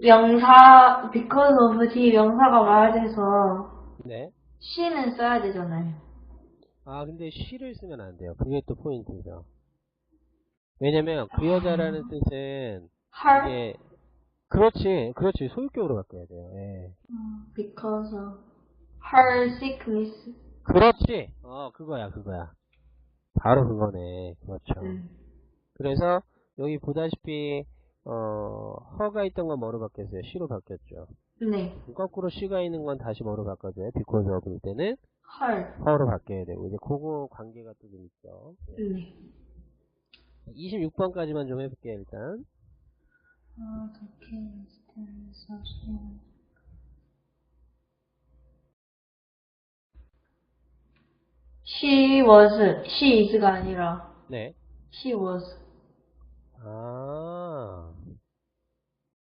명사, because of 뒤에 명사가 말해서 네. she는 써야 되잖아요. 아, 근데 she를 쓰면 안 돼요. 그게 또 포인트죠. 왜냐면 그 여자라는 뜻은 her, 이게 그렇지, 그렇지 소유격으로 바꿔야 돼요. 예. because of her sickness. 그렇지. 어, 그거야, 그거야. 바로 그거네. 그렇죠. 음. 그래서 여기 보다시피 어, 허가 있던 건 뭐로 바뀌었어요? 시로 바뀌었죠. 네, 거꾸로 시가 있는 건 다시 뭐로 바꿔줘요? because 때는 her. 허로 바뀌어야 되고 이제 그거 관계가 또 좀 있죠. 네. 26번까지만 좀 해볼게요 일단. 인스턴스 She was, she is가 아니라 네. she was. 아,